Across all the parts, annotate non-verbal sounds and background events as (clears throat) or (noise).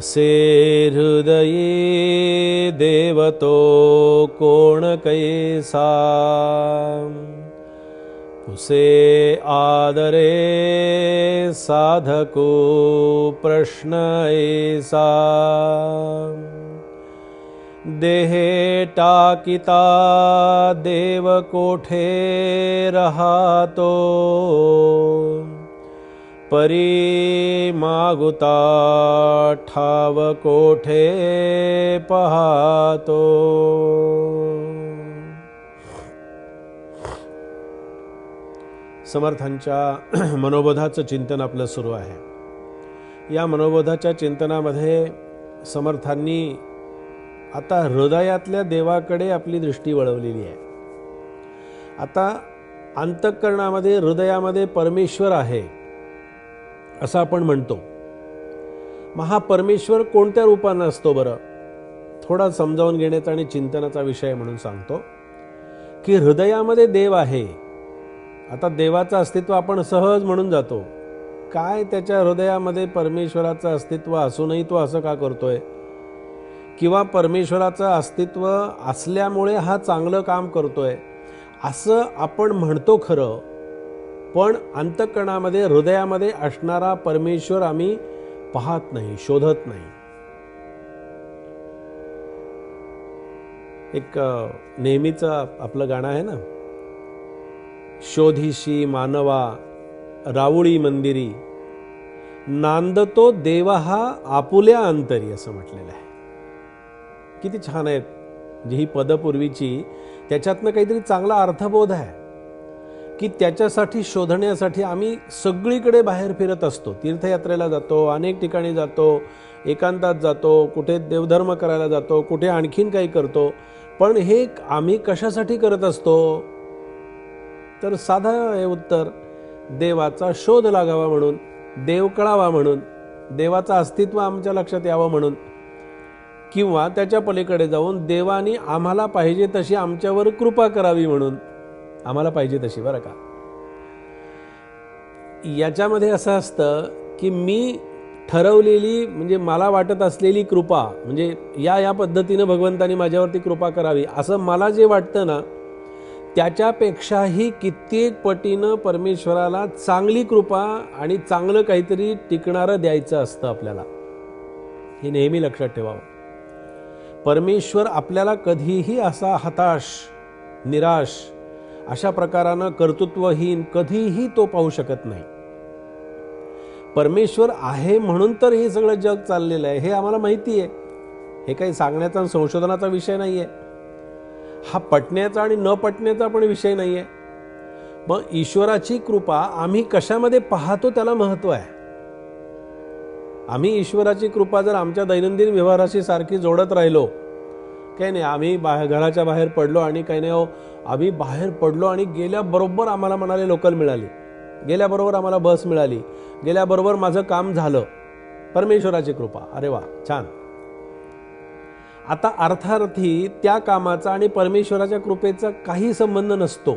वसे हृदये देवतो कोण कैसा पुसे आदरे साधको प्रश्न ऐसा। देहे टाकिता देव कोठे रहातो परी मागुता ठाव कोठे पहातो? समर्थांच्या (clears throat) मनोबोधाचं चिंतन आपलं सुरू आहे. या मनोबोधाच्या चिंतनामध्ये समर्थांनी आता हृदयातल्या देवाकडे आपली दृष्टी वळवलेली आहे. आता अंतःकरणामध्ये हृदयामध्ये परमेश्वर आहे. असं आपण म्हणतो. महापरमेश्वर परमेश्वर कोणत्या रूपानं असतो बरं? थोडा समजावून घेण्याचा आणि चिंतनाचा विषय म्हणून सांगतो. की हृदयामध्ये देव आहे. आता देवाचं अस्तित्व आपण सहज म्हणून जातो. काय त्याच्या हृदयामध्ये परमेश्वराचं अस्तित्व असूनही तो असं का करतोय? किंवा परमेश्वराचं अस्तित्व असल्यामुळे हा चांगलं काम करतोय? असं आपण म्हणतो खरं. पण अंतकणामध्ये हृदयामध्ये असणारा परमेश्वर आम्ही पाहत नाही शोधत नाही. एक नेहमीचं आपलं गाणं आहे ना? शोधिशी मानवा रावळी मंदिरी नांदतो देवा हा आपुल्या अंतरी असं म्हटलेलं आहे. किती छान आहेत. जी ही पदपूर्वीची त्याच्यातनं काहीतरी चांगला अर्थबोध आहे. की त्याच्यासाठी शोधण्यासाठी आम्ही सगळीकडे बाहेर फिरत असतो. तीर्थयात्रेला जातो अनेक ठिकाणी जातो एकांतात जातो कुठे देवधर्म करायला जातो कुठे आणखीन काही करतो. पण हे आम्ही कशासाठी करत असतो? तर साधा हे उत्तर देवाचा शोध लागावा म्हणून देव कळावा म्हणून देवाचं अस्तित्व आमच्या लक्षात यावं म्हणून किंवा त्याच्या पलीकडे जाऊन देवानी आम्हाला पाहिजे तशी आमच्यावर कृपा करावी म्हणून. आम्हाला पाहिजे तशी बरं का? याच्यामध्ये असं असतं की मी ठरवलेली म्हणजे मला वाटत असलेली कृपा म्हणजे या या पद्धतीनं भगवंतानी माझ्यावरती कृपा करावी असं मला जे वाटतं ना त्याच्यापेक्षाही कित्येक पटीनं परमेश्वराला चांगली कृपा आणि चांगलं काहीतरी टिकणारं द्यायचं असतं आपल्याला. हे नेहमी लक्षात ठेवावं. परमेश्वर आपल्याला कधीही असा हताश निराश अशा प्रकारानं कर्तृत्वहीन कधीही तो पाहू शकत नाही. परमेश्वर आहे म्हणून तर हे सगळं जग चाललेलं आहे हे आम्हाला माहिती आहे. हे काही सांगण्याचा संशोधनाचा विषय नाही आहे हा पटण्याचा आणि न पटण्याचा पण विषय नाही आहे मग ईश्वराची कृपा आम्ही कशामध्ये पाहतो त्याला महत्त्व आहे? आम्ही ईश्वराची कृपा जर आमच्या दैनंदिन व्यवहाराशी सारखी जोडत राहिलो काही नाही आम्ही बाहेर घराच्या बाहेर पडलो आणि काही नाही हो आम्ही बाहेर पडलो आणि गेल्याबरोबर आम्हाला म्हणाले लोकल मिळाली. गेल्याबरोबर आम्हाला बस मिळाली. गेल्याबरोबर माझं काम झालं. परमेश्वराची कृपा. अरे वा छान. आता अर्थार्थी त्या कामाचा आणि परमेश्वराच्या कृपेचा काही संबंध नसतो.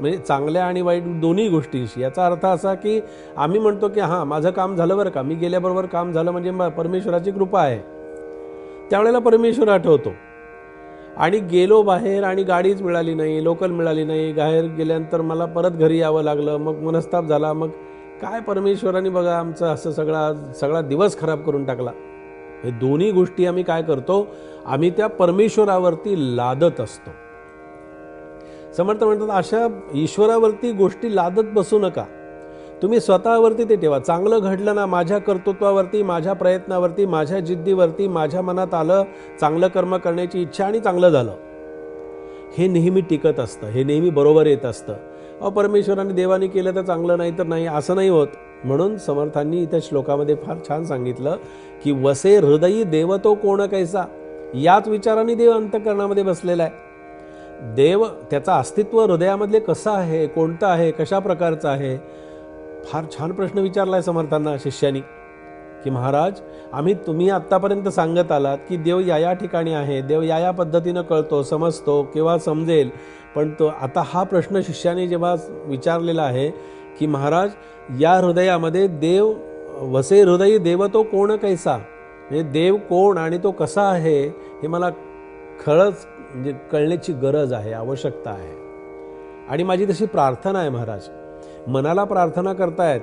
म्हणजे चांगल्या आणि वाईट दोन्ही गोष्टींशी. याचा अर्थ असा की आम्ही म्हणतो की हां माझं काम झालं बरं का. मी गेल्याबरोबर काम झालं म्हणजे परमेश्वराची कृपा आहे. त्यावेळेला परमेश्वर आठवतो. आणि गेलो बाहेर आणि गाडीच मिळाली नाही लोकल मिळाली नाही. बाहेर गेल्यानंतर मला परत घरी यावं लागलं मग मनस्ताप झाला. मग काय परमेश्वराने बघा आमचं असं सगळा सगळा दिवस खराब करून टाकला. हे दोन्ही गोष्टी आम्ही काय करतो? आम्ही त्या परमेश्वरावरती लादत असतो. समर्थ म्हणतात अशा ईश्वरावरती गोष्टी लादत बसू नका. तुम्ही स्वतःवरती ते ठेवा. चांगलं घडलं ना माझ्या कर्तृत्वावरती माझ्या प्रयत्नावरती माझ्या जिद्दीवरती माझ्या मनात आलं चांगलं कर्म करण्याची इच्छा आणि चांगलं झालं. हे नेहमी टिकत असतं. हे नेहमी बरोबर येत असतं. अ परमेश्वराने देवाने केलं तर चांगलं नाही तर नाही असं नाही होत. म्हणून समर्थांनी इथे श्लोकामध्ये फार छान सांगितलं की वसे हृदयी देव तो कोण कैसा? याच विचाराने देव अंतकरणामध्ये बसलेला आहे. देव त्याचं अस्तित्व हृदयामधले कसं आहे कोणतं आहे कशा प्रकारचं आहे? फार छान प्रश्न विचारलाय समर्थांना शिष्यांनी की महाराज आम्ही तुम्ही आत्तापर्यंत सांगत आलात की देव या या ठिकाणी आहे देव या या पद्धतीनं कळतो समजतो किंवा समजेल. पण तो आता हा प्रश्न शिष्याने जेव्हा विचारलेला आहे की महाराज या हृदयामध्ये देव वसे हृदयी देव तो कोण कैसा? म्हणजे देव कोण आणि तो कसा आहे हे मला खरंच म्हणजे कळण्याची गरज आहे आवश्यकता आहे. आणि माझी तशी प्रार्थना आहे महाराज. मनाला प्रार्थना करतायत.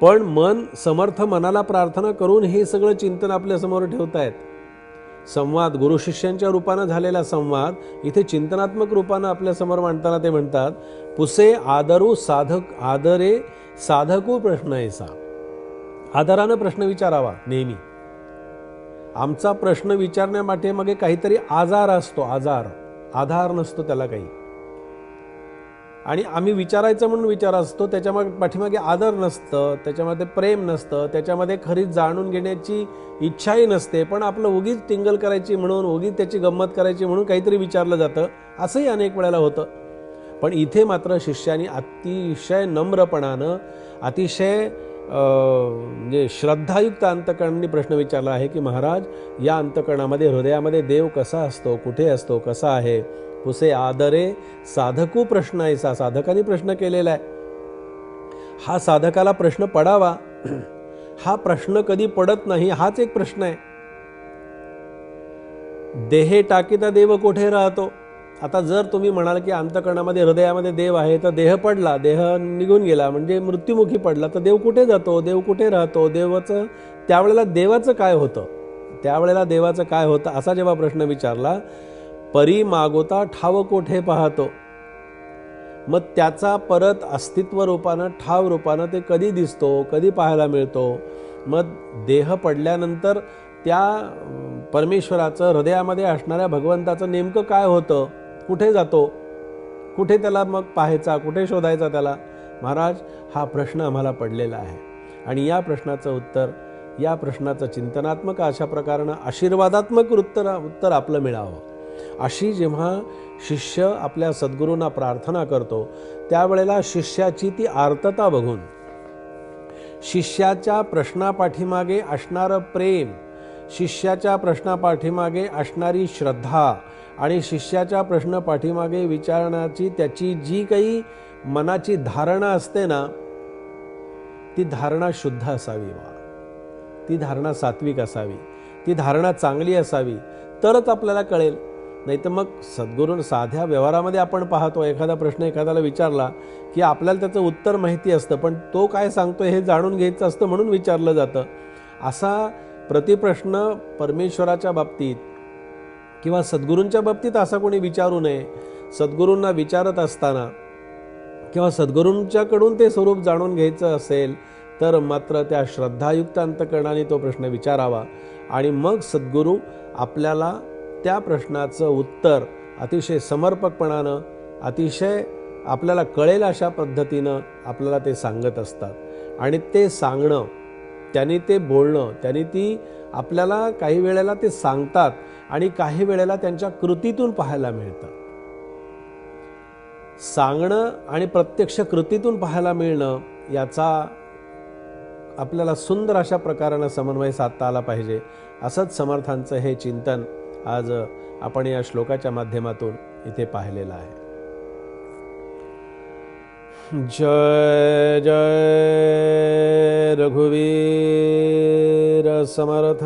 पण मन समर्थ मनाला प्रार्थना करून हे सगळं चिंतन आपल्यासमोर ठेवतायत. संवाद गुरु शिष्यांच्या रूपानं झालेला संवाद इथे चिंतनात्मक रूपानं आपल्यासमोर मांडताना ते म्हणतात पुसे आदरू साधक आदरे साधकू प्रश्न ऐसा आदरानं प्रश्न विचारावा नेहमी. आमचा प्रश्न विचारण्यामाठेमागे काहीतरी आजार असतो आजार. आधार नसतो त्याला काही. आणि आम्ही विचारायचं म्हणून विचार असतो त्याच्यामाग पाठीमागे आदर नसतं त्याच्यामध्ये प्रेम नसतं त्याच्यामध्ये खरी जाणून घेण्याची इच्छाही नसते. पण आपलं उगीच टिंगल करायची म्हणून उगीच त्याची गंमत करायची म्हणून काहीतरी विचारलं जातं. असंही अनेक वेळेला होतं. पण इथे मात्र शिष्यांनी अतिशय नम्रपणानं अतिशय म्हणजे श्रद्धायुक्त अंतकरणाने प्रश्न विचारला आहे की महाराज या अंतकरणामध्ये हृदयामध्ये देव कसा असतो? कुठे असतो? कसा आहे? पुसे आदरे साधकू प्रश्न ऐसा साधकाने प्रश्न केलेला आहे. हा साधकाला प्रश्न पडावा. (clears throat) हा प्रश्न कधी पडत नाही हाच एक प्रश्न आहे. देहे टाकीता देव कुठे राहतो? आता जर तुम्ही म्हणाल की अंतकरणामध्ये हृदयामध्ये देव आहे तर देह पडला देह निघून गेला म्हणजे मृत्युमुखी पडला तर देव कुठे जातो? देव कुठे राहतो? देवाचं त्यावेळेला देवाचं काय होतं? त्यावेळेला देवाचं काय होतं? असा जेव्हा प्रश्न विचारला परी मागोता ठाव कोठे पाहतो? मग त्याचा परत अस्तित्व रूपानं ठाव रूपानं ते कधी दिसतो कधी पाहायला मिळतो? मग देह पडल्यानंतर त्या परमेश्वराचं हृदयामध्ये असणाऱ्या भगवंताचं नेमकं काय होतं? कुठे जातो? कुठे त्याला मग पाहायचा? कुठे शोधायचा त्याला? महाराज हा प्रश्न आम्हाला पडलेला आहे. आणि या प्रश्नाचं उत्तर या प्रश्नाचं चिंतनात्मक अशा प्रकारानं आशीर्वादात्मक उत्तर उत्तर आपलं मिळावं. अशी जेव्हा शिष्य आपल्या सद्गुरूंना प्रार्थना करतो त्यावेळेला शिष्याची ती आर्तता बघून शिष्याच्या प्रश्नापाठीमागे असणारं प्रेम शिष्याच्या प्रश्नापाठीमागे असणारी श्रद्धा आणि शिष्याच्या प्रश्न पाठीमागे विचारण्याची त्याची जी काही मनाची धारणा असते ना ती धारणा शुद्ध असावी वा ती धारणा सात्विक असावी. ती धारणा चांगली असावी. तरच आपल्याला कळेल. नाही तर मग सद्गुरू साध्या व्यवहारामध्ये आपण पाहतो एखादा प्रश्न एखाद्याला विचारला की आपल्याला त्याचं उत्तर माहिती असतं पण तो काय सांगतो हे जाणून घ्यायचं असतं म्हणून विचारलं जातं. असा प्रतिप्रश्न परमेश्वराच्या बाबतीत किंवा सद्गुरूंच्या बाबतीत असा कोणी विचारू नये. सद्गुरूंना विचारत असताना किंवा सद्गुरूंच्याकडून ते स्वरूप जाणून घ्यायचं असेल तर मात्र त्या श्रद्धायुक्त अंतकरणाने तो प्रश्न विचारावा आणि मग सद्गुरू आपल्याला त्या प्रश्नाचं उत्तर अतिशय समर्पकपणानं अतिशय आपल्याला कळेल अशा पद्धतीनं आपल्याला ते सांगत असतात. आणि ते सांगणं त्यांनी ते बोलणं त्यांनी ती आपल्याला काही वेळेला ते सांगतात आणि काही वेळेला त्यांच्या कृतीतून पाहायला मिळतं. सांगणं आणि प्रत्यक्ष कृतीतून पाहायला मिळणं याचा आपल्याला सुंदर अशा प्रकारानं समन्वय साधता आला पाहिजे. असंच समर्थांचं हे चिंतन आज आपण या श्लोकाच्या माध्यमातून इथे पाहिलेलं आहे. जय जय रघुवीर समर्थ।